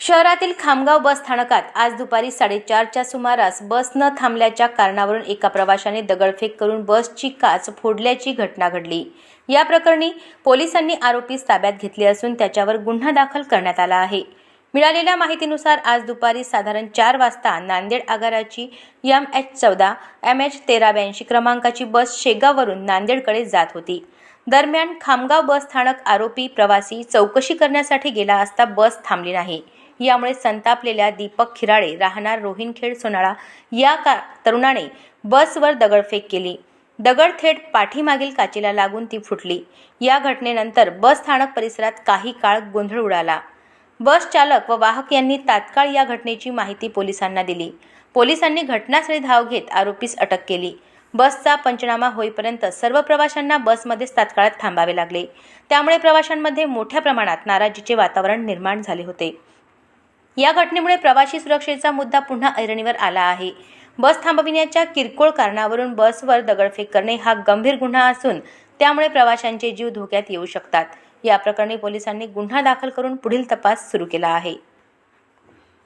शहरातील खामगाव बस स्थानकात आज दुपारी साडेचारच्या सुमारास बस न थांबल्याच्या कारणावरून एका प्रवाशाने दगडफेक करून बसची काच फोडल्याची घटना घडली. या प्रकरणी पोलिसांनी आरोपीस ताब्यात घेतले असून त्याच्यावर गुन्हा दाखल करण्यात आला आहे. मिळालेल्या माहितीनुसार आज दुपारी साधारण चार वाजता नांदेड आगाराची एम एच चौदा एम एच तेरा ब्याऐंशी क्रमांकाची बस शेगाववरून नांदेडकडे जात होती. दरम्यान खामगाव बस स्थानक आरोपी प्रवासी चौकशी करण्यासाठी गेला असता बस थांबली नाही. यामुळे संतापलेल्या दीपक खिराळे राहणार रोहिणखेड सोनाळा या का तरुणाने बसवर दगडफेक केली. दगड थेट पाठीमागील काचेला लागून ती फुटली. या घटनेनंतर बस स्थानक परिसरात काही काळ गोंधळ उडाला. बस चालक व वाहक यांनी तात्काळ या घटनेची माहिती पोलिसांना दिली. पोलिसांनी घटनास्थळी धाव घेत आरोपीस अटक केली. बसचा पंचनामा होईपर्यंत सर्व प्रवाशांना बसमध्येच तात्काळात थांबावे लागले. त्यामुळे प्रवाशांमध्ये मोठ्या प्रमाणात नाराजीचे वातावरण निर्माण झाले होते. या घटनेमुळे प्रवाशी सुरक्षेचा मुद्दा पुन्हा ऐरणीवर आला आहे. बस थांबविण्याच्या किरकोळ कारणावरून बसवर दगडफेक करणे हा गंभीर गुन्हा असून त्यामुळे प्रवाशांचे जीव धोक्यात येऊ शकतात. या प्रकरणी पोलिसांनी गुन्हा दाखल करून पुढील तपास सुरू केला आहे.